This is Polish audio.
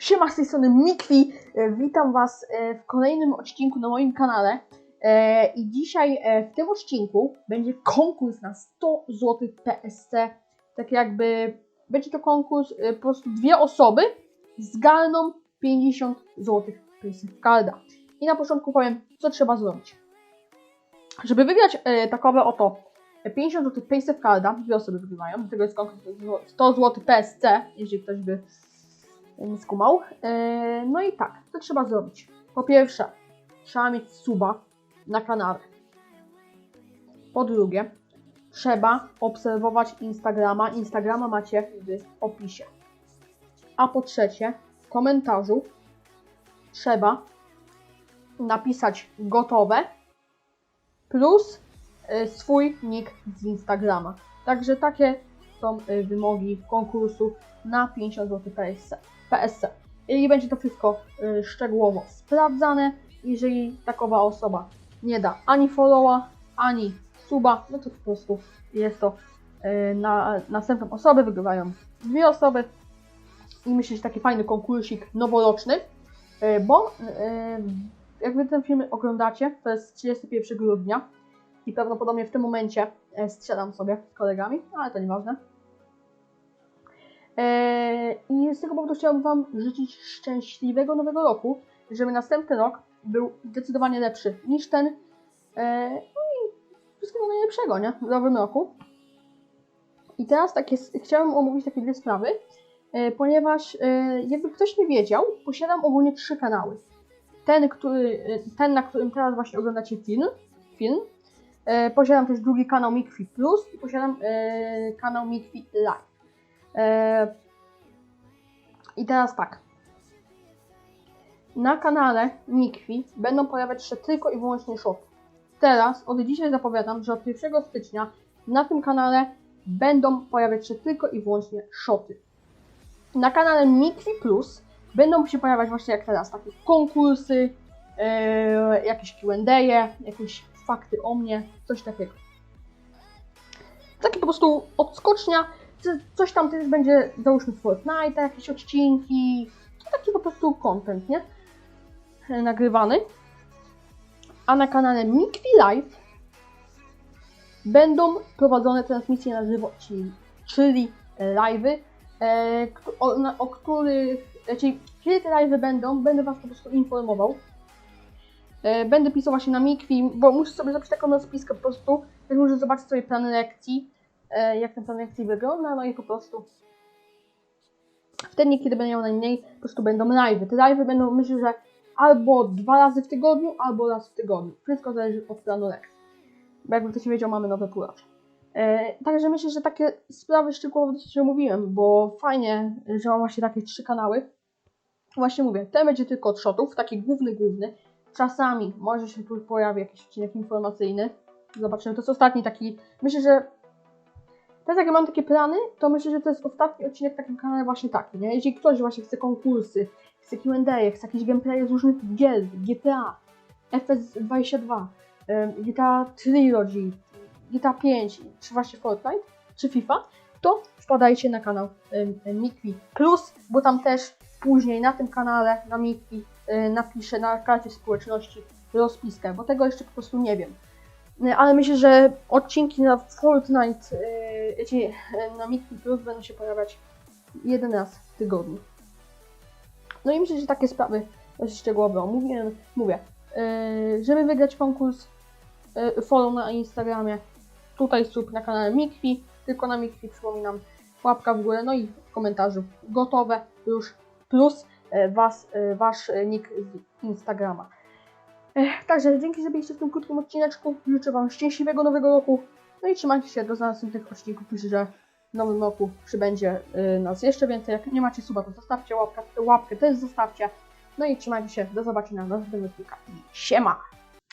Siema, z tej strony Mikwi. E, Witam Was e, w kolejnym odcinku na moim kanale. E, I dzisiaj w tym odcinku będzie konkurs na 100 zł PSC. Tak jakby będzie to konkurs, po prostu dwie osoby zgarną 50 zł PSC Carda. I na początku powiem, co trzeba zrobić. Żeby wygrać takowe oto 50 zł PSC Carda, dwie osoby wygrywają, dlatego jest konkurs 100 zł PSC, jeżeli ktoś by skumał. E, No i tak, co trzeba zrobić? Po pierwsze, trzeba mieć suba na kanale. Po drugie, trzeba obserwować Instagrama. Instagrama macie w opisie. A po trzecie, w komentarzu trzeba napisać gotowe plus e, swój nick z Instagrama. Także takie są e, wymogi konkursu na 50 zł PSC. PSC. I będzie to wszystko y, szczegółowo sprawdzane. Jeżeli takowa osoba nie da ani followa, ani suba, no to po prostu jest to y, na następną osobę, wygrywają dwie osoby. I myślę, że taki fajny konkursik noworoczny, y, bo jak wy ten film oglądacie, to jest 31 grudnia i prawdopodobnie w tym momencie strzelam sobie z kolegami, ale to nieważne. Eee, I z tego powodu chciałabym Wam życzyć szczęśliwego nowego roku, żeby następny rok był zdecydowanie lepszy niż ten. Eee, No i wszystkiego najlepszego, nie? W nowym roku. I teraz takie, chciałem omówić takie dwie sprawy, e, ponieważ e, jakby ktoś nie wiedział, posiadam ogólnie trzy kanały. Ten, który, e, ten na którym teraz właśnie oglądacie film, film. E, posiadam też drugi kanał Mikfi Plus i posiadam e, kanał Mikfi Live. E, I teraz tak. Na kanale Mikwi będą pojawiać się tylko i wyłącznie shoty. Teraz, od dzisiaj zapowiadam, że od 1 stycznia na tym kanale będą pojawiać się tylko i wyłącznie shoty. Na kanale Mikwi Plus będą się pojawiać właśnie jak teraz takie konkursy, e, jakieś Q&A, jakieś fakty o mnie, coś takiego. Takie po prostu odskocznia coś tam też będzie, załóżmy Fortnite, jakieś odcinki, taki po prostu content, nie? Nagrywany. A na kanale Mikwi Live będą prowadzone transmisje na żywo, czyli, czyli live'y, e, o, o których, e, czyli kiedy te live'y będą, będę Was po prostu informował. E, Będę pisał właśnie na Mikwi, bo muszę sobie zrobić taką rozpiskę po prostu, też muszę zobaczyć sobie plan lekcji, jak ten plan lekcji wygląda, no i po prostu wtedy, kiedy będę miał najmniej, po prostu będą live'y. Te live'y będą, myślę, że albo dwa razy w tygodniu, albo raz w tygodniu. Wszystko zależy od planu lekcji. Bo jakby ktoś wiedział, mamy nowe półrocze. E, także myślę, że takie sprawy szczegółowo dosyć omówiłem, bo fajnie, że mam właśnie takie trzy kanały. Właśnie mówię, ten będzie tylko od shotów, taki główny, główny. Czasami może się tu pojawi jakiś odcinek informacyjny. Zobaczymy, to jest ostatni taki, myślę, że Teraz jak ja mam takie plany, to myślę, że to jest ostatni odcinek w takim kanale właśnie taki, nie? Jeżeli ktoś właśnie chce konkursy, chce Q&A, chce jakieś gameplaye z różnych gier, GTA, FS22, em, GTA Trilogy, GTA 5, czy właśnie Fortnite, czy FIFA, to wpadajcie na kanał Mikwi Plus, bo tam też później na tym kanale, na Mikwi, napiszę na karcie społeczności rozpiskę, bo tego jeszcze po prostu nie wiem. Ale myślę, że odcinki na Fortnite, e, czyli e, na Mikwi Plus będą się pojawiać jeden raz w tygodniu. No i myślę, że takie sprawy dość szczegółowo omówiłem. Mówię, e, żeby wygrać konkurs, follow na Instagramie, tutaj sub na kanale Mikwi, tylko na Mikwi przypominam, łapka w górę, no i w komentarzu gotowe już, plus was, wasz nick z Instagrama. Także dzięki, że byliście w tym krótkim odcineczku. Życzę Wam szczęśliwego nowego roku. No i trzymajcie się do następnych odcinków. Myślę, że w nowym roku przybędzie y, nas jeszcze więcej. Jak nie macie suba, to zostawcie łapkę, łapkę też zostawcie. No i trzymajcie się. Do zobaczenia na następnym odcinku. Siema!